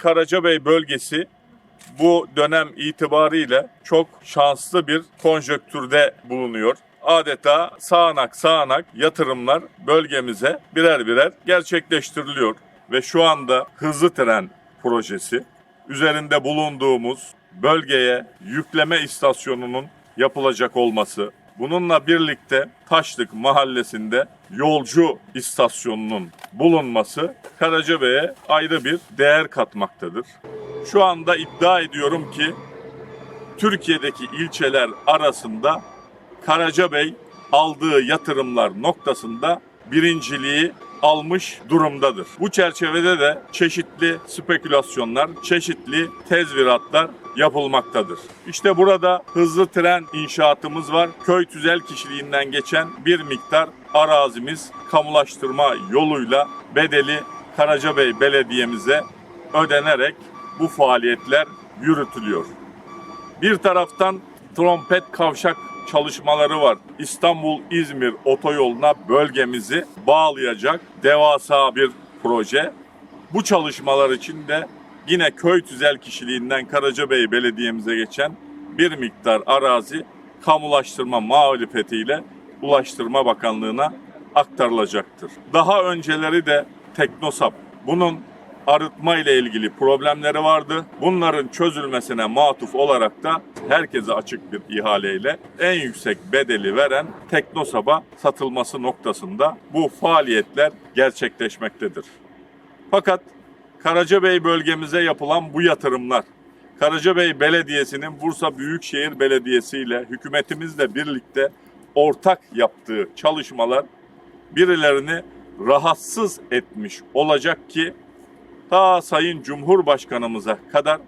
Karacabey bölgesi bu dönem itibariyle çok şanslı bir konjöktürde bulunuyor. Adeta sağanak sağanak yatırımlar bölgemize birer birer gerçekleştiriliyor ve şu anda hızlı tren projesi üzerinde bulunduğumuz bölgeye yükleme istasyonunun yapılacak olması, bununla birlikte Taşlık mahallesinde yolcu istasyonunun bulunması Karacabey'e ayrı bir değer katmaktadır. Şu anda iddia ediyorum ki Türkiye'deki ilçeler arasında Karacabey aldığı yatırımlar noktasında birinciliği almış durumdadır. Bu çerçevede de çeşitli spekülasyonlar, çeşitli tezviratlar yapılmaktadır. İşte burada hızlı tren inşaatımız var. Köy tüzel kişiliğinden geçen bir miktar arazimiz kamulaştırma yoluyla bedeli Karacabey Belediye'mize ödenerek bu faaliyetler yürütülüyor. Bir taraftan trompet kavşak çalışmaları var. İstanbul-İzmir otoyoluna bölgemizi bağlayacak devasa bir proje. Bu çalışmalar için de yine köy tüzel kişiliğinden Karacabey Belediye'mize geçen bir miktar arazi kamulaştırma muhalefetiyle Ulaştırma Bakanlığı'na aktarılacaktır. Daha önceleri de Teknosap bunun arıtma ile ilgili problemleri vardı. Bunların çözülmesine matuf olarak da herkese açık bir ihaleyle en yüksek bedeli veren Teknosap'a satılması noktasında bu faaliyetler gerçekleşmektedir. Fakat Karacabey bölgemize yapılan bu yatırımlar Karacabey Belediyesi'nin Bursa Büyükşehir Belediyesi ile hükümetimizle birlikte ortak yaptığı çalışmalar birilerini rahatsız etmiş olacak ki ta Sayın Cumhurbaşkanımıza kadar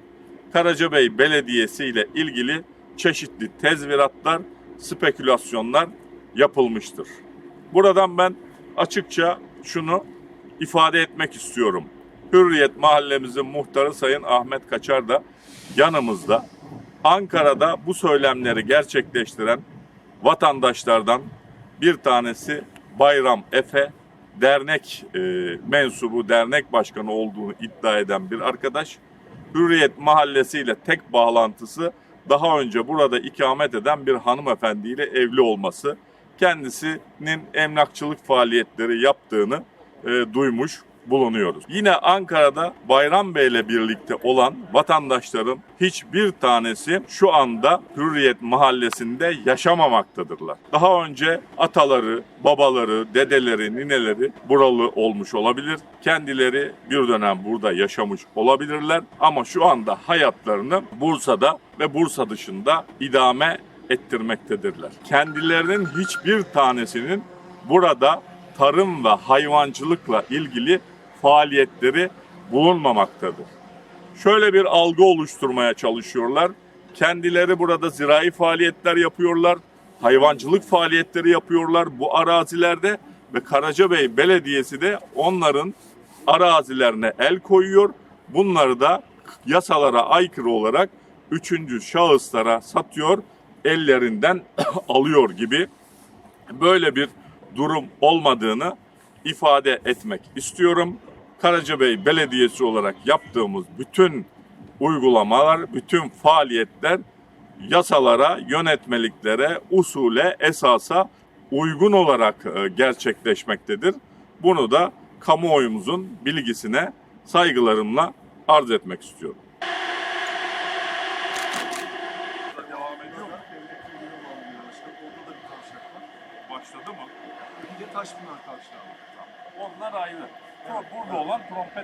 Karacabey Belediyesi ile ilgili çeşitli tezviratlar, spekülasyonlar yapılmıştır. Buradan ben açıkça şunu ifade etmek istiyorum. Hürriyet mahallemizin muhtarı Sayın Ahmet Kaçar da yanımızda. Ankara'da bu söylemleri gerçekleştiren vatandaşlardan bir tanesi Bayram Efe, dernek e, mensubu, dernek başkanı olduğunu iddia eden bir arkadaş. Hürriyet Mahallesi ile tek bağlantısı daha önce burada ikamet eden bir hanımefendiyle evli olması. Kendisinin emlakçılık faaliyetleri yaptığını e, duymuş bulunuyoruz. Yine Ankara'da Bayram Bey ile birlikte olan vatandaşların hiçbir tanesi şu anda Hürriyet Mahallesi'nde yaşamamaktadırlar. Daha önce ataları, babaları, dedeleri, nineleri buralı olmuş olabilir. Kendileri bir dönem burada yaşamış olabilirler ama şu anda hayatlarını Bursa'da ve Bursa dışında idame ettirmektedirler. Kendilerinin hiçbir tanesinin burada tarım ve hayvancılıkla ilgili faaliyetleri bulunmamaktadır. Şöyle bir algı oluşturmaya çalışıyorlar. Kendileri burada zirai faaliyetler yapıyorlar, hayvancılık faaliyetleri yapıyorlar bu arazilerde ve Karacabey Belediyesi de onların arazilerine el koyuyor. Bunları da yasalara aykırı olarak üçüncü şahıslara satıyor, ellerinden alıyor gibi böyle bir durum olmadığını ifade etmek istiyorum. Karacabey Belediyesi olarak yaptığımız bütün uygulamalar, bütün faaliyetler yasalara, yönetmeliklere, usule, esasa uygun olarak e, gerçekleşmektedir. Bunu da kamuoyumuzun bilgisine saygılarımla arz etmek istiyorum. Devam ediyor mu? Başladı mı? Bir de Taşpınar kavşağı var. Onlar ayrı. Burada olan trompet